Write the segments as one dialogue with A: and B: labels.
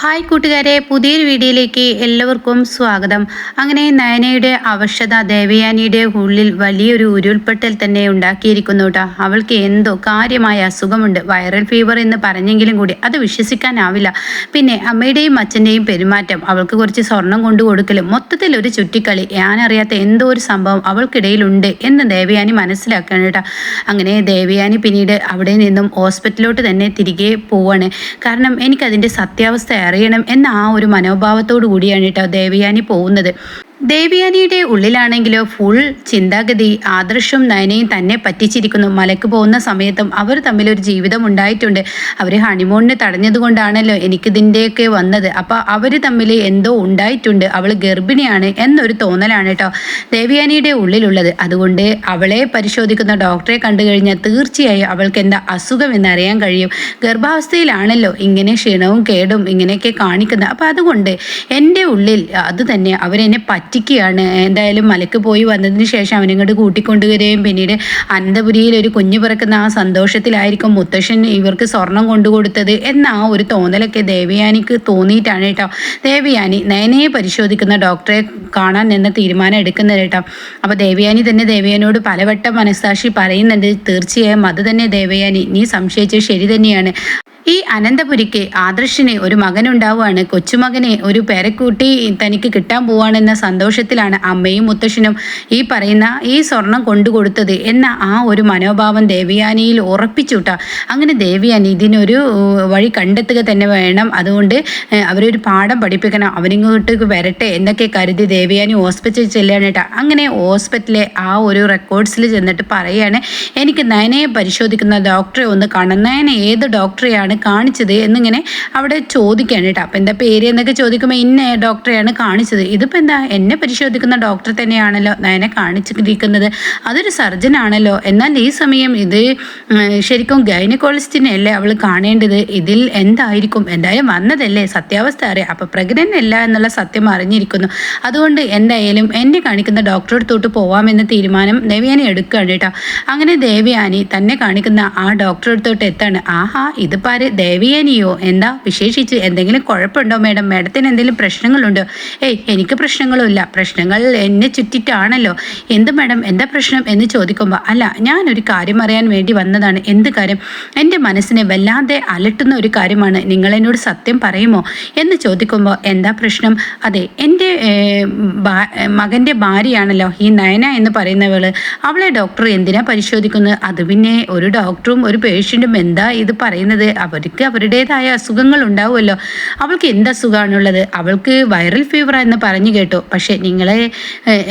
A: Hi കൂട്ടുകാരെ പുതിയൊരു വീഡിയോയിലേക്ക് എല്ലാവർക്കും സ്വാഗതം. അങ്ങനെ നയനയുടെ അവശത ദേവയാനിയുടെ ഉള്ളിൽ വലിയൊരു ഉരുൾപൊട്ടൽ തന്നെ ഉണ്ടാക്കിയിരിക്കുന്നു കേട്ടോ അവൾക്ക് എന്തോ കാര്യമായ അസുഖമുണ്ട്. വൈറൽ ഫീവർ എന്ന് പറഞ്ഞെങ്കിലും കൂടി അത് വിശ്വസിക്കാനാവില്ല. പിന്നെ അമ്മയുടെയും അച്ഛന്റെയും പെരുമാറ്റം അവൾക്ക് കുറച്ച് സ്വർണം കൊണ്ടു കൊടുക്കലും മൊത്തത്തിൽ ഒരു ചുറ്റിക്കളി ഞാനറിയാത്ത എന്തോ ഒരു സംഭവം അവൾക്കിടയിലുണ്ട് എന്ന് ദേവയാനി മനസ്സിലാക്കണം കേട്ടോ അങ്ങനെ ദേവയാനി പിന്നീട് അവിടെ നിന്നും ഹോസ്പിറ്റലിലോട്ട് തന്നെ തിരികെ പോവാണ്. കാരണം എനിക്കതിന്റെ സത്യാവസ്ഥ അറിയണം എന്ന ആ ഒരു മനോഭാവത്തോടു കൂടിയാണ് കേട്ടോ ദേവയാനി പോകുന്നത്. ദേവിയാനിയുടെ ഉള്ളിലാണെങ്കിലോ ഫുൾ ചിന്താഗതി ആദർശം നയനയും തന്നെ പറ്റിച്ചിരിക്കുന്നു. മലക്ക് പോകുന്ന സമയത്തും അവർ തമ്മിൽ ഒരു ജീവിതം ഉണ്ടായിട്ടുണ്ട്. അവർ ഹണിമൂണിന് തടഞ്ഞതുകൊണ്ടാണല്ലോ എനിക്കിതിന്റെയൊക്കെ വന്നത്. അപ്പോൾ അവർ തമ്മിൽ എന്തോ ഉണ്ടായിട്ടുണ്ട്. അവൾ ഗർഭിണിയാണ് എന്നൊരു തോന്നലാണ് കേട്ടോ ദേവിയാനിയുടെ ഉള്ളിലുള്ളത്. അതുകൊണ്ട് അവളെ പരിശോധിക്കുന്ന ഡോക്ടറെ കണ്ടു കഴിഞ്ഞാൽ തീർച്ചയായും അവൾക്ക് എന്താ അസുഖം എന്നറിയാൻ കഴിയും. ഗർഭാവസ്ഥയിലാണല്ലോ ഇങ്ങനെ ക്ഷീണവും കേടും ഇങ്ങനെയൊക്കെ കാണിക്കുന്നത്. അപ്പോൾ അതുകൊണ്ട് എന്റെ ഉള്ളിൽ അത് തന്നെ അവരെന്നെ പറ്റി പറ്റിക്കുകയാണ് എന്തായാലും മലക്ക് പോയി വന്നതിന് ശേഷം അവനിങ്ങോട്ട് കൂട്ടിക്കൊണ്ടുവരികയും പിന്നീട് അനന്തപുരിയിൽ ഒരു കുഞ്ഞു പിറക്കുന്ന ആ സന്തോഷത്തിലായിരിക്കും മുത്തശ്ശൻ ഇവർക്ക് സ്വർണം കൊണ്ടുകൊടുത്തത് എന്ന ആ ഒരു തോന്നലൊക്കെ ദേവയാനിക്ക് തോന്നിയിട്ടാണ് കേട്ടോ. ദേവയാനി നയനയെ പരിശോധിക്കുന്ന ഡോക്ടറെ കാണാൻ എന്ന തീരുമാനം എടുക്കുന്നത് കേട്ടോ. അപ്പോൾ ദേവയാനി തന്നെ ദേവയാനോട് പലവട്ടം മനസ്സാക്ഷി പറയുന്നുണ്ട് തീർച്ചയായും അത് തന്നെ ദേവയാനി. നീ സംശയിച്ചത് ശരി തന്നെയാണ്. ഈ അനന്തപുരിക്ക് ആദർശിന് ഒരു മകനുണ്ടാവുകയാണ്. കൊച്ചുമകനെ ഒരു പേരക്കൂട്ടി തനിക്ക് കിട്ടാൻ പോവാണെന്ന സന്തോഷത്തിലാണ് അമ്മയും മുത്തശ്ശനും ഈ പറയുന്ന ഈ സ്വർണം കൊണ്ടുകൊടുത്തത് എന്ന ആ ഒരു മനോഭാവം ദേവിയാനിയിൽ ഉറപ്പിച്ചുട്ട അങ്ങനെ ദേവിയാനി ഇതിനൊരു വഴി കണ്ടെത്തുക തന്നെ വേണം. അതുകൊണ്ട് അവരൊരു പാഠം പഠിപ്പിക്കണം. അവരിങ്ങോട്ട് വരട്ടെ എന്നൊക്കെ കരുതി ദേവിയാനി ഹോസ്പിറ്റലിൽ ചെല്ലുകയാണ് കേട്ടോ. അങ്ങനെ ഹോസ്പിറ്റലിലെ ആ ഒരു റെക്കോർഡ്സിൽ ചെന്നിട്ട് പറയുകയാണ് എനിക്ക് നയനയെ പരിശോധിക്കുന്ന ഡോക്ടറെ ഒന്ന് കാണണം. നയന ഏത് ഡോക്ടറെയാണ് ഡോക്ടറെയാണ് കാണിച്ചത് എന്നിങ്ങനെ അവിടെ ചോദിക്കുകയാണ് കേട്ടോ. അപ്പം എന്താ പേര് എന്നൊക്കെ ചോദിക്കുമ്പോൾ ഇന്ന ഡോക്ടറെയാണ് കാണിച്ചത്. ഇതിപ്പോൾ എന്താ എന്നെ പരിശോധിക്കുന്ന ഡോക്ടർ തന്നെയാണല്ലോ എന്നെ കാണിച്ചിരിക്കുന്നത്. അതൊരു സർജൻ ആണല്ലോ. എന്നാൽ ഈ സമയം ഇത് ശരിക്കും ഗൈനക്കോളജിസ്റ്റിനെ അല്ലേ അവൾ കാണേണ്ടത്? ഇതിൽ എന്തായിരിക്കും? എന്തായാലും വന്നതല്ലേ സത്യാവസ്ഥ അറിയാം. അപ്പോൾ പ്രഗ്നന്റ് അല്ല എന്നുള്ള സത്യം അറിഞ്ഞിരിക്കുന്നു. അതുകൊണ്ട് എന്തായാലും എന്നെ കാണിക്കുന്ന ഡോക്ടറെ തൊട്ട് പോവാമെന്ന തീരുമാനം ദേവയാനി എടുക്കുകയാണ് കേട്ടോ. അങ്ങനെ ദേവയാനി തന്നെ കാണിക്കുന്ന ആ ഡോക്ടറെ അടുത്തോട്ട് എത്താണ്? ആഹാ ഇതിപ്പോൾ ആര് ദേവിയാനിയോ? എന്താ? വിശേഷിച്ച് എന്തെങ്കിലും കുഴപ്പമുണ്ടോ മേഡം? മേഡത്തിന് എന്തെങ്കിലും പ്രശ്നങ്ങളുണ്ടോ? ഏയ് എനിക്ക് പ്രശ്നങ്ങളുമില്ല. പ്രശ്നങ്ങൾ എന്നെ ചുറ്റിട്ടാണല്ലോ. എന്ത് മേഡം? എന്താ പ്രശ്നം എന്ന് ചോദിക്കുമ്പോൾ അല്ല ഞാനൊരു കാര്യം അറിയാൻ വേണ്ടി വന്നതാണ്. എന്ത് കാര്യം? എന്റെ മനസ്സിനെ വല്ലാതെ അലട്ടുന്ന ഒരു കാര്യമാണ്. നിങ്ങൾ എന്നോട് സത്യം പറയുമോ? എന്ന് ചോദിക്കുമ്പോൾ എന്താ പ്രശ്നം? അതെ എന്റെ മകന്റെ ഭാര്യയാണല്ലോ. ഈ നയന എന്ന് പറയുന്നവൾ അവളെ ഡോക്ടർ എന്തിനാ പരിശോധിക്കുന്നത്? അത് പിന്നെ ഒരു ഡോക്ടറും ഒരു പേഷ്യന്റും എന്താ ഇത് പറയുന്നത്? അവർക്ക് അവരുടേതായ അസുഖങ്ങൾ ഉണ്ടാവുമല്ലോ. അവൾക്ക് എന്ത് അസുഖമാണുള്ളത് അവൾക്ക് വൈറൽ ഫീവർ എന്ന് പറഞ്ഞു കേട്ടു. പക്ഷേ നിങ്ങളെ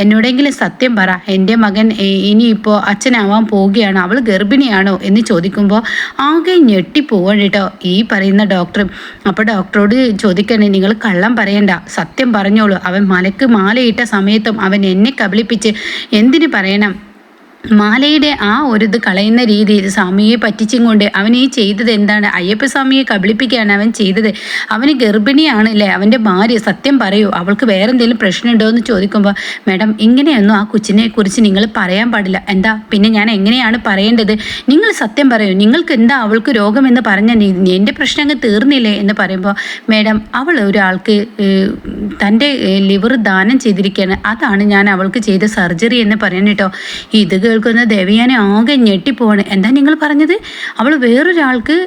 A: എന്നോടെങ്കിലും സത്യം പറ. എന്റെ മകൻ ഇനിയിപ്പോൾ അച്ഛനാവാൻ പോവുകയാണോ. അവൾ ഗർഭിണിയാണോ എന്ന് ചോദിക്കുമ്പോൾ ആകെ ഞെട്ടിപ്പോവാണ് കേട്ടോ ഈ പറയുന്ന ഡോക്ടറും അപ്പോൾ ഡോക്ടറോട് ചോദിക്കണേ നിങ്ങൾ കള്ളം പറയണ്ട. സത്യം പറഞ്ഞോളൂ. അവൻ മലക്ക് മാലയിട്ട സമയത്തും അവൻ എന്നെ കബളിപ്പിച്ച് എന്തിനു പറയണം? മാലയുടെ ആ ഒരു ഇത് കളയുന്ന രീതിയിൽ സ്വാമിയെ പറ്റിച്ചും കൊണ്ട് അവൻ ഈ ചെയ്തത് എന്താണ്? അയ്യപ്പസ്വാമിയെ കബളിപ്പിക്കുകയാണ് അവൻ ചെയ്തത്. അവന് ഗർഭിണിയാണ് അല്ലേ? അവന്റെ ഭാര്യ സത്യം പറയൂ അവൾക്ക് വേറെ എന്തെങ്കിലും പ്രശ്നമുണ്ടോ എന്ന് ചോദിക്കുമ്പോൾ മാഡം ഇങ്ങനെയൊന്നും ആ കൊച്ചിനെ കുറിച്ച് നിങ്ങൾ പറയാൻ പാടില്ല. എന്താ? പിന്നെ ഞാൻ എങ്ങനെയാണ് പറയേണ്ടത്? നിങ്ങൾ സത്യം പറയൂ നിങ്ങൾക്ക് എന്താ അവൾക്ക് രോഗമെന്ന് പറഞ്ഞാൽ എന്റെ പ്രശ്നം അങ്ങ് തീർന്നില്ലേ? എന്ന് പറയുമ്പോൾ മാഡം അവൾ ഒരാൾക്ക് തന്റെ ലിവർ ദാനം ചെയ്തിരിക്കുകയാണ്. അതാണ് ഞാൻ അവൾക്ക് ചെയ്ത സർജറി എന്ന് പറയുന്നത് കേട്ടോ ഇത് കേൾക്കുന്ന ദേവിയാനെ ആകെ ഞെട്ടിപ്പോവാണ്. എന്താ നിങ്ങൾ പറഞ്ഞത്? അവൾ വേറൊരാൾക്ക്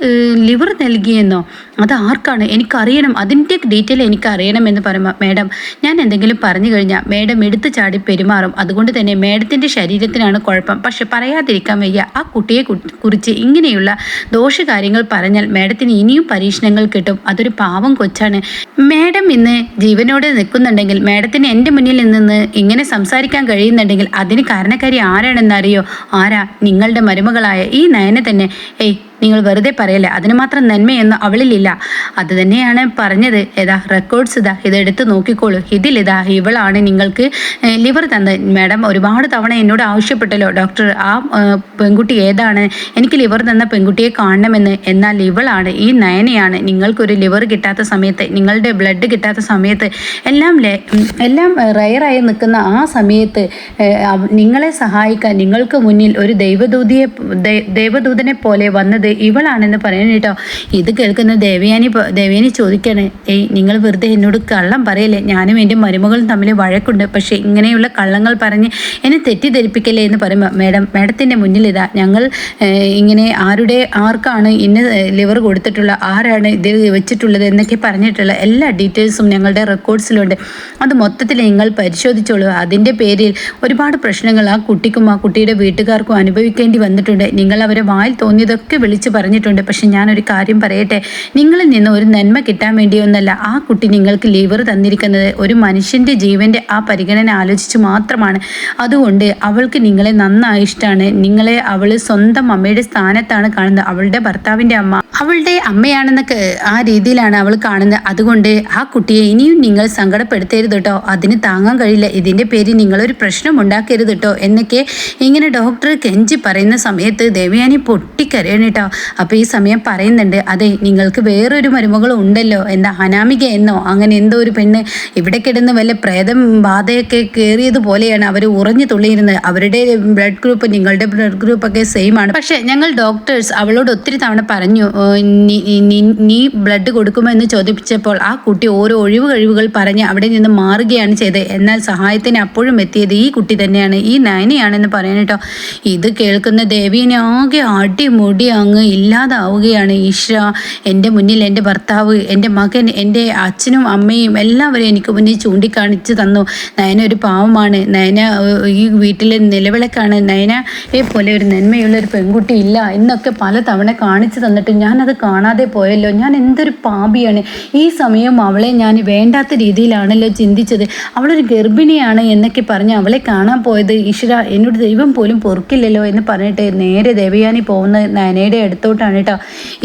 A: ലിവർ നൽകിയെന്നോ? അത് ആർക്കാണ് എനിക്കറിയണം. അതിന്റെ ഡീറ്റെയിൽ എനിക്കറിയണം എന്ന് പറയുമ്പോൾ മേഡം ഞാൻ എന്തെങ്കിലും പറഞ്ഞു കഴിഞ്ഞാൽ മേഡം എടുത്തു ചാടി പെരുമാറും. അതുകൊണ്ട് തന്നെ മേഡത്തിന്റെ ശരീരത്തിനാണ് കുഴപ്പം. പക്ഷെ പറയാതിരിക്കാൻ വയ്യ. ആ കുട്ടിയെ കുറിച്ച് ഇങ്ങനെയുള്ള ദോഷകാര്യങ്ങൾ പറഞ്ഞാൽ മേഡത്തിന് ഇനിയും പരീക്ഷണങ്ങൾ കിട്ടും. അതൊരു പാവം കൊച്ചാണ്. മേഡം ഇന്ന് ജീവനോടെ നിൽക്കുന്നുണ്ടെങ്കിൽ മേഡത്തിന് എന്റെ മുന്നിൽ നിന്ന് ഇങ്ങനെ സംസാരിക്കാൻ കഴിയുന്നുണ്ടെങ്കിൽ അതിന് കാരണക്കാരി ആരാണെന്നറിയോ? ആരാ? നിങ്ങളുടെ മരുമകളായ ഈ നയനെ തന്നെ. ഏയ് നിങ്ങൾ വെറുതെ പറയല്ലേ? അതിന് മാത്രം നന്മയൊന്നും അവളിലില്ല അത് തന്നെയാണ് പറഞ്ഞത്. ഏതാ റെക്കോർഡ്സ് ഇതാ ഇതെടുത്ത് നോക്കിക്കോളൂ. ഇതിലിതാ ഇവളാണ് നിങ്ങൾക്ക് ലിവർ തന്നത്. മാഡം ഒരുപാട് തവണ എന്നോട് ആവശ്യപ്പെട്ടല്ലോ. ഡോക്ടർ ആ പെൺകുട്ടി ഏതാണ്? എനിക്ക് ലിവർ തന്ന പെൺകുട്ടിയെ കാണണമെന്ന്. എന്നാൽ ഇവളാണ് ഈ നയനയാണ്. നിങ്ങൾക്കൊരു ലിവർ കിട്ടാത്ത സമയത്ത് നിങ്ങളുടെ ബ്ലഡ് കിട്ടാത്ത സമയത്ത് എല്ലാം എല്ലാം റയറായി നിൽക്കുന്ന ആ സമയത്ത് നിങ്ങളെ സഹായിക്കാൻ നിങ്ങൾക്ക് മുന്നിൽ ഒരു ദൈവദൂതിയെ ദൈവദൂതനെ പോലെ വന്നത് പോകുന്നത് ഇവളാണെന്ന് പറയണം കേട്ടോ. ഇത് കേൾക്കുന്ന ദേവയാനി ദേവയാനി ചോദിക്കാണ് ഏയ് നിങ്ങൾ വെറുതെ എന്നോട് കള്ളം പറയല്ലേ? ഞാനും എന്റെ മരുമകളും തമ്മിൽ വഴക്കുണ്ട്. പക്ഷേ ഇങ്ങനെയുള്ള കള്ളങ്ങൾ പറഞ്ഞ് എന്നെ തെറ്റിദ്ധരിപ്പിക്കല്ലേ എന്ന് പറയുമ്പോൾ മേഡം മേഡത്തിന്റെ മുന്നിൽ ഇതാ ഞങ്ങൾ ഇങ്ങനെ ആരുടെ ആർക്കാണ് ഇന്ന ലിവർ കൊടുത്തിട്ടുള്ള ആരാണ് ഇത് വെച്ചിട്ടുള്ളത് എന്നൊക്കെ പറഞ്ഞിട്ടുള്ള എല്ലാ ഡീറ്റെയിൽസും ഞങ്ങളുടെ റെക്കോർഡ്സിലുണ്ട്. അത് മൊത്തത്തിൽ നിങ്ങൾ പരിശോധിച്ചോളൂ. അതിന്റെ പേരിൽ ഒരുപാട് പ്രശ്നങ്ങൾ ആ കുട്ടിക്കും ആ കുട്ടിയുടെ വീട്ടുകാർക്കും അനുഭവിക്കേണ്ടി വന്നിട്ടുണ്ട്. നിങ്ങൾ അവരെ വായിൽ തോന്നിയതൊക്കെ വിളിച്ച് പറഞ്ഞിട്ടുണ്ട്. പക്ഷെ ഞാനൊരു കാര്യം പറയട്ടെ? നിങ്ങളിൽ നിന്ന് ഒരു നന്മ കിട്ടാൻ വേണ്ടിയൊന്നല്ല. ആ കുട്ടി നിങ്ങൾക്ക് ലിവർ തന്നിരിക്കുന്നത് ഒരു മനുഷ്യന്റെ ജീവന്റെ ആ പരിഗണന ആലോചിച്ച് മാത്രമാണ്. അതുകൊണ്ട് അവൾക്ക് നിങ്ങളെ നന്നായി ഇഷ്ടമാണ് നിങ്ങളെ അവൾ സ്വന്തം അമ്മയുടെ സ്ഥാനത്താണ് കാണുന്നത്. അവളുടെ ഭർത്താവിന്റെ അമ്മ അവളുടെ അമ്മയാണെന്നൊക്കെ ആ രീതിയിലാണ് അവൾ കാണുന്നത്. അതുകൊണ്ട് ആ കുട്ടിയെ ഇനിയും നിങ്ങൾ സങ്കടപ്പെടുത്തരുത് കേട്ടോ അതിന് താങ്ങാൻ കഴിയില്ല. ഇതിന്റെ പേരിൽ നിങ്ങളൊരു പ്രശ്നം ഉണ്ടാക്കരുത് കേട്ടോ എന്നൊക്കെ ഇങ്ങനെ ഡോക്ടർ കെഞ്ചി പറയുന്ന സമയത്ത് ദേവയാനി പൊട്ടിക്കരയാണ് കേട്ടോ അപ്പോൾ ഈ സമയം പറയുന്നുണ്ട് അതെ നിങ്ങൾക്ക് വേറൊരു മരുമകളും ഉണ്ടല്ലോ എന്താ അനാമിക എന്നോ അങ്ങനെ എന്തോ ഒരു പെണ്ണ് ഇവിടെ കിടന്ന് വല്ല പ്രേതം ബാധയൊക്കെ കയറിയതുപോലെയാണ് അവർ ഉറഞ്ഞു തുള്ളിയിരുന്നത്. അവരുടെ ബ്ലഡ് ഗ്രൂപ്പ് നിങ്ങളുടെ ബ്ലഡ് ഗ്രൂപ്പൊക്കെ സെയിം ആണ്. പക്ഷേ ഞങ്ങൾ ഡോക്ടേഴ്സ് അവളോട് ഒത്തിരി തവണ പറഞ്ഞു "ഓ, നീ- ബ്ലഡ് കൊടുക്കുമോ എന്ന് ചോദിച്ചപ്പോൾ ആ കുട്ടി ഓരോ ഒഴിവ് കഴിവുകൾ പറഞ്ഞ് അവിടെ നിന്ന് മാറുകയാണ് ചെയ്തത്. എന്നാൽ സഹായത്തിന് അപ്പോഴും എത്തിയത് ഈ കുട്ടി തന്നെയാണ് ഈ നയനയാണെന്ന് പറയണം കേട്ടോ. ഇത് കേൾക്കുന്ന ദേവീനെ ആകെ അടിമുടി അങ്ങ് ഇല്ലാതാവുകയാണ്. ഈശ്വര എന്റെ മുന്നിൽ എന്റെ ഭർത്താവ് എന്റെ മകൻ എന്റെ അച്ഛനും അമ്മയും എല്ലാവരും എനിക്ക് മുന്നിൽ ചൂണ്ടിക്കാണിച്ച് തന്നു. നയന ഒരു പാവമാണ്. നയന ഈ വീട്ടിലെ നിലവിളക്കാണ്. നയനയെ പോലെ ഒരു നന്മയുള്ള ഒരു പെൺകുട്ടി ഇല്ല എന്നൊക്കെ പല തവണ കാണിച്ചു തന്നിട്ട് ഞാനത് കാണാതെ പോയല്ലോ. ഞാൻ എന്തൊരു പാപിയാണ്. ഈ സമയം അവളെ ഞാൻ വേണ്ടാത്ത രീതിയിലാണല്ലോ ചിന്തിച്ചത്. അവളൊരു ഗർഭിണിയാണ് എന്നൊക്കെ പറഞ്ഞ് അവളെ കാണാൻ പോയത്. ഈശ്വര എന്നോട് ദൈവം പോലും പൊറുക്കില്ലല്ലോ എന്ന് പറഞ്ഞിട്ട് നേരെ ദേവയാനി പോകുന്ന നയനയുടെ അടുത്തോട്ടാണ് കേട്ടോ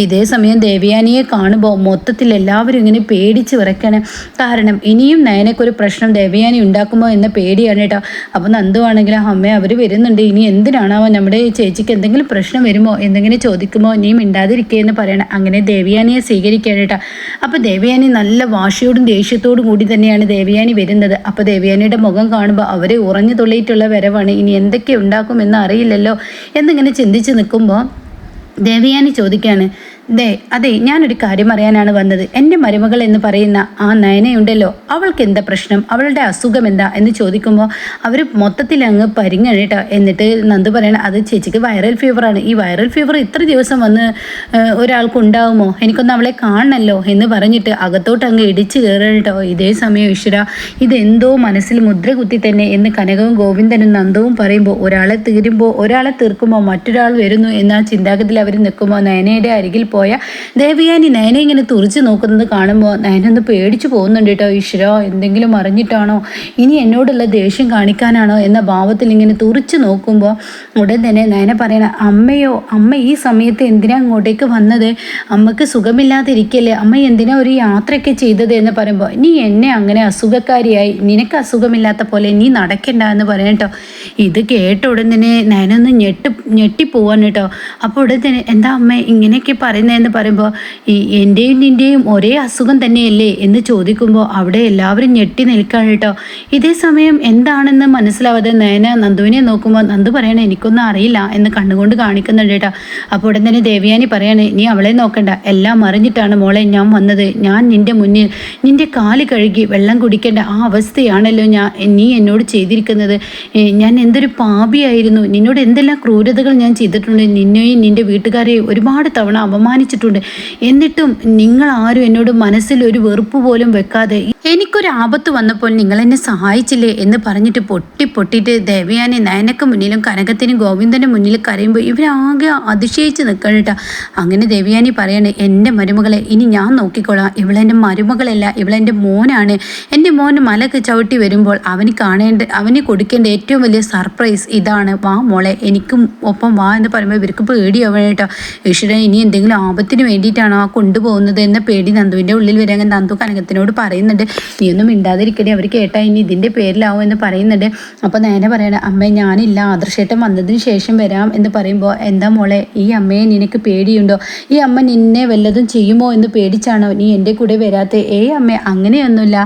A: ഇതേ സമയം ദേവയാനിയെ കാണുമ്പോൾ മൊത്തത്തിൽ എല്ലാവരും ഇങ്ങനെ പേടിച്ച് വിറയ്ക്കണം. കാരണം ഇനിയും നയനക്കൊരു പ്രശ്നം ദേവയാനി ഉണ്ടാക്കുമോ എന്ന പേടിയാണ് കേട്ടോ അപ്പോൾ നന്ദു ആണെങ്കിലും അമ്മ അവർ വരുന്നുണ്ട്. ഇനി എന്തിനാണാവോ നമ്മുടെ ചേച്ചിക്ക് എന്തെങ്കിലും പ്രശ്നം വരുമോ? എന്തെങ്കിലും ചോദിക്കുമോ? ഇനിയും മിണ്ടാതിരിക്കുക എന്ന് പറയണം. അങ്ങനെ ദേവയാനിയെ സ്വീകരിക്കുകയാണ് കേട്ടോ. അപ്പോൾ ദേവയാനി നല്ല വാശിയോടും ദേഷ്യത്തോടും കൂടി തന്നെയാണ് ദേവയാനി വരുന്നത്. അപ്പോൾ ദേവയാനിയുടെ മുഖം കാണുമ്പോൾ അവരെ ഉറഞ്ഞു തുള്ളിയിട്ടുള്ള വരവാണ്. ഇനി എന്തൊക്കെ ഉണ്ടാക്കുമെന്ന് അറിയില്ലല്ലോ എന്നിങ്ങനെ ചിന്തിച്ച് നിൽക്കുമ്പോൾ ദേവയാനി ചോദിക്കുകയാണ് ദേ അതെ ഞാനൊരു കാര്യം അറിയാനാണ് വന്നത്. എന്റെ മരുമകൾ എന്ന് പറയുന്ന ആ നയനയുണ്ടല്ലോ. അവൾക്ക് എന്താ പ്രശ്നം? അവളുടെ അസുഖം എന്താ? എന്ന് ചോദിക്കുമ്പോൾ അവർ മൊത്തത്തിൽ അങ്ങ് പരിങ്ങണിട്ടോ. എന്നിട്ട് നന്ദു പറയണം അത് ചേച്ചിക്ക് വൈറൽ ഫീവറാണ് ഈ വൈറൽ ഫീവർ ഇത്ര ദിവസം വന്ന് ഒരാൾക്ക് ഉണ്ടാവുമോ എനിക്കൊന്ന് അവളെ കാണണല്ലോ എന്ന് പറഞ്ഞിട്ട് അകത്തോട്ട് അങ്ങ് ഇടിച്ച് കയറട്ടോ ഇതേ സമയം ഈശ്വര ഇതെന്തോ മനസ്സിൽ മുദ്ര കുത്തി തന്നെ എന്ന് കനകവും ഗോവിന്ദനും നന്ദവും പറയുമ്പോൾ ഒരാളെ തീരുമ്പോൾ ഒരാളെ തീർക്കുമ്പോൾ മറ്റൊരാൾ വരുന്നു എന്ന ചിന്താഗതിയിൽ അവർ നിൽക്കുമ്പോൾ നയനയുടെ അരികിൽ പോയ. ദേവയാനി നയന ഇങ്ങനെ തുറിച്ച് നോക്കുന്നത് കാണുമ്പോൾ നയന ഒന്ന് പേടിച്ചു പോകുന്നുണ്ട് കേട്ടോ ഈശ്വര എന്തെങ്കിലും അറിഞ്ഞിട്ടാണോ? ഇനി എന്നോടുള്ള ദേഷ്യം കാണിക്കാനാണോ എന്ന ഭാവത്തിൽ ഇങ്ങനെ തുറിച്ച് നോക്കുമ്പോൾ ഉടൻ തന്നെ നയന പറയണ അമ്മയോ അമ്മ ഈ സമയത്ത് എന്തിനാ അങ്ങോട്ടേക്ക് വന്നത്? അമ്മയ്ക്ക് സുഖമില്ലാതിരിക്കല്ലേ? അമ്മ എന്തിനാ ഒരു യാത്രയൊക്കെ ചെയ്തത്? എന്ന് പറയുമ്പോൾ നീ എന്നെ അങ്ങനെ അസുഖക്കാരിയായി. നിനക്ക് അസുഖമില്ലാത്ത പോലെ നീ നടക്കണ്ട എന്ന് പറയണം കേട്ടോ ഇത് കേട്ട ഉടനെ നയനൊന്ന് ഞെട്ടി ഞെട്ടിപ്പോവാൻ കേട്ടോ. അപ്പോൾ ഉടനെ എന്താ അമ്മ ഇങ്ങനെയൊക്കെ പറയുന്നതെന്ന് പറയുമ്പോൾ ഈ എന്റെയും നിന്റെയും ഒരേ അസുഖം തന്നെയല്ലേ എന്ന് ചോദിക്കുമ്പോൾ അവിടെ എല്ലാവരും ഞെട്ടി നിൽക്കുകയാണ് കേട്ടോ. ഇതേ സമയം എന്താണെന്ന് മനസ്സിലാവാതെ നയന നന്ദുവിനെ നോക്കുമ്പോൾ നന്ദു പറയണേ എനിക്കൊന്നും അറിയില്ല എന്ന് കണ്ണുകൊണ്ട് കാണിക്കുന്നുണ്ട് കേട്ടോ. അപ്പോൾ ഉടൻ തന്നെ ദേവയാനി പറയണേ നീ അവളെ നോക്കണ്ട എല്ലാം അറിഞ്ഞിട്ടാണ് മോളെ ഞാൻ വന്നത്. ഞാൻ നിന്റെ മുന്നിൽ നിന്റെ കാൽ കഴുകി വെള്ളം കുടിക്കേണ്ട ആ അവസ്ഥയാണല്ലോ ഞാൻ നീ എന്നോട് ചെയ്തിരിക്കുന്നത്. ഞാൻ എന്തൊരു പാപിയായിരുന്നു. നിന്നോട് എന്തെല്ലാം ക്രൂരതകൾ ഞാൻ ചെയ്തിട്ടുണ്ട്. നിന്നെയും നിന്റെ വീട്ടുകാരെയും ഒരുപാട് തവണ അപമാനിച്ചിട്ടുണ്ട്. എന്നിട്ടും നിങ്ങൾ ആരും എന്നോട് മനസ്സിൽ ഒരു വെറുപ്പ് പോലും വെക്കാതെ എനിക്കൊരു ആപത്ത് വന്നപ്പോൾ നിങ്ങൾ എന്നെ സഹായിച്ചില്ലേ എന്ന് പറഞ്ഞിട്ട് പൊട്ടി പൊട്ടിയിട്ട് ദേവയാനെ നയനക്ക് മുന്നിലും കനകത്തിനും ഗോവിന്ദനും മുന്നിൽ കരയുമ്പോൾ ഇവരാകെ അതിശയിച്ച് നിൽക്കണം അങ്ങനെ ദേവയാനി പറയാണ് എന്റെ മരുമകളെ ഇനി ഞാൻ നോക്കിക്കോളാം. ഇവളെന്റെ മരുമകളല്ല ഇവളെന്റെ മോനാണ്. എന്റെ മോൻ മലക്ക് ചവിട്ടി വരുമ്പോൾ അവന് കാണേണ്ട അവന് കൊടുക്കേണ്ട ഏറ്റവും വലിയ സർപ്രൈസ്. ഇതാണ്. വാ മോളെ എനിക്കും ഒപ്പം വാ എന്ന് പറയുമ്പോൾ ഇവർക്ക് പേടിയാവണം കേട്ടോ. ഈശ്വരൻ ഇനി എന്തെങ്കിലും ആപത്തിന് വേണ്ടിയിട്ടാണോ ആ കൊണ്ടുപോകുന്നത് എന്ന പേടി നന്ദുവിന്റെ ഉള്ളിൽ വരാൻ നന്ദു കനകത്തിനോട് പറയുന്നുണ്ട്. നീ ഒന്നും മിണ്ടാതിരിക്കണേ അവർ കേട്ടാ ഇനി ഇതിന്റെ പേരിലാവും എന്ന് പറയുന്നുണ്ട്. അപ്പോൾ നേരെ പറയണേ അമ്മ ഞാനില്ല ആദർശേട്ടൻ വന്നതിന് ശേഷം വരാം എന്ന് പറയുമ്പോൾ എന്താ മോളെ ഈ അമ്മയെ നിനക്ക് പേടിയുണ്ടോ? ഈ അമ്മ നിന്നെ വല്ലതും ചെയ്യുമോ എന്ന് പേടിച്ചാണോ നീ എന്റെ കൂടെ വരാത്ത? ഏ അമ്മ അങ്ങനെയൊന്നുമില്ല.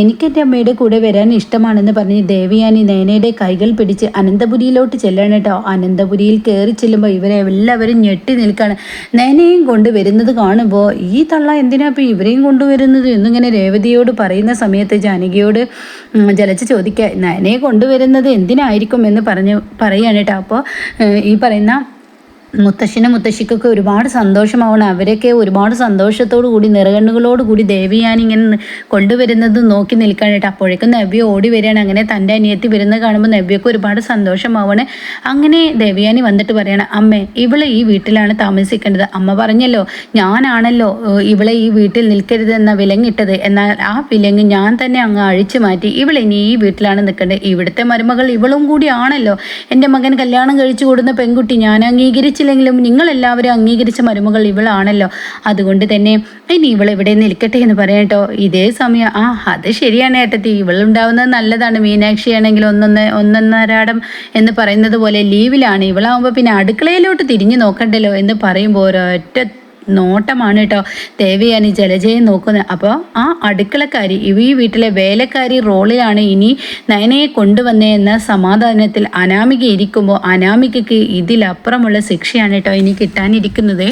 A: എനിക്കെന്റെ എനിക്ക് അമ്മയുടെ കൂടെ വരാൻ ഇഷ്ടമാണെന്ന് പറഞ്ഞ് ദേവിയാനി നേനയുടെ കൈകൾ പിടിച്ച് അനന്തപുരിയിലോട്ട് ചെല്ലണം കേട്ടോ അനന്തപുരിയിൽ കയറി ചെല്ലുമ്പോൾ ഇവരെ എല്ലാവരും ഞെട്ടി നിൽക്കുകയാണ് നയനയും കൊണ്ടുവരുന്നത് കാണുമ്പോൾ ഈ തള്ള എന്തിനാ ഇപ്പോൾ ഇവരെയും കൊണ്ടുവരുന്നത് എന്നിങ്ങനെ രേവതിയോട് പറയുന്ന സമയത്ത് ജാനകിയോട് ജലച്ച് ചോദിക്കുക നയനയെ കൊണ്ടുവരുന്നത് എന്തിനായിരിക്കും? എന്ന് പറഞ്ഞ് പറയുകയാണ് കേട്ടോ അപ്പോൾ ഈ പറയുന്ന മുത്തശ്ശനും മുത്തശ്ശിക്കൊക്കെ ഒരുപാട് സന്തോഷമാവണം. അവരൊക്കെ ഒരുപാട് സന്തോഷത്തോടു കൂടി നിറകണ്ണുകളോട് കൂടി ദേവിയാൻ ഇങ്ങനെ കൊണ്ടുവരുന്നത് നോക്കി നിൽക്കാനായിട്ട് അപ്പോഴേക്കും നവ്യ ഓടി വരികയാണ്. അങ്ങനെ തന്റെ അനിയത്തി വരുന്നത് കാണുമ്പോൾ നവ്യക്ക് ഒരുപാട് സന്തോഷമാവണേ. അങ്ങനെ ദേവിയാനി വന്നിട്ട് പറയണം അമ്മേ ഇവളെ ഈ വീട്ടിലാണ് താമസിക്കേണ്ടത്. അമ്മ പറഞ്ഞല്ലോ ഞാനാണല്ലോ ഇവളെ ഈ വീട്ടിൽ നിൽക്കരുതെന്ന വിലങ്ങിട്ടത്. എന്നാൽ ആ വിലങ്ങ് ഞാൻ തന്നെ അങ്ങ് അഴിച്ചു മാറ്റി. ഇവളെ ഇനി ഈ വീട്ടിലാണ് നിൽക്കേണ്ടത്. ഇവിടുത്തെ മരുമകൾ ഇവളും കൂടി ആണല്ലോ എന്റെ മകൻ കല്യാണം കഴിച്ചു കൂടുന്ന പെൺകുട്ടി. ഞാൻ അംഗീകരിച്ചില്ലെങ്കിലും നിങ്ങളെല്ലാവരും അംഗീകരിച്ച മരുമകൾ ഇവളാണല്ലോ. അതുകൊണ്ട് തന്നെ ഇനി ഇവൾ ഇവിടെ നിൽക്കട്ടെ എന്ന് പറയാം കേട്ടോ. ഇതേ സമയം ആ അത് ശരിയാണ് ഏട്ടത്തി. ഇവളുണ്ടാവുന്നത് നല്ലതാണ്. മീനാക്ഷി ആണെങ്കിൽ ഒന്നൊന്ന് ഒന്നൊന്നരാടം എന്ന് പറയുന്നത് പോലെ ലീവിലാണ്. ഇവളാവുമ്പോൾ പിന്നെ അടുക്കളയിലോട്ട് തിരിഞ്ഞു നോക്കണ്ടല്ലോ എന്ന് പറയുമ്പോൾ ഒരൊറ്റ നോട്ടമാണ് കേട്ടോ ദേവയാനി ജലജയെ നോക്കുന്നത്. അപ്പോൾ ആ അടുക്കളക്കാരി ഈ വീട്ടിലെ വേലക്കാരി റോളിലാണ് ഇനി നയനയെ കൊണ്ടുവന്നേ എന്ന സമാധാനത്തിൽ അനാമിക ഇരിക്കുമ്പോൾ അനാമികയ്ക്ക് ഇതിലപ്പുറമുള്ള ശിക്ഷയാണ് കേട്ടോ ഇനി കിട്ടാനിരിക്കുന്നത്.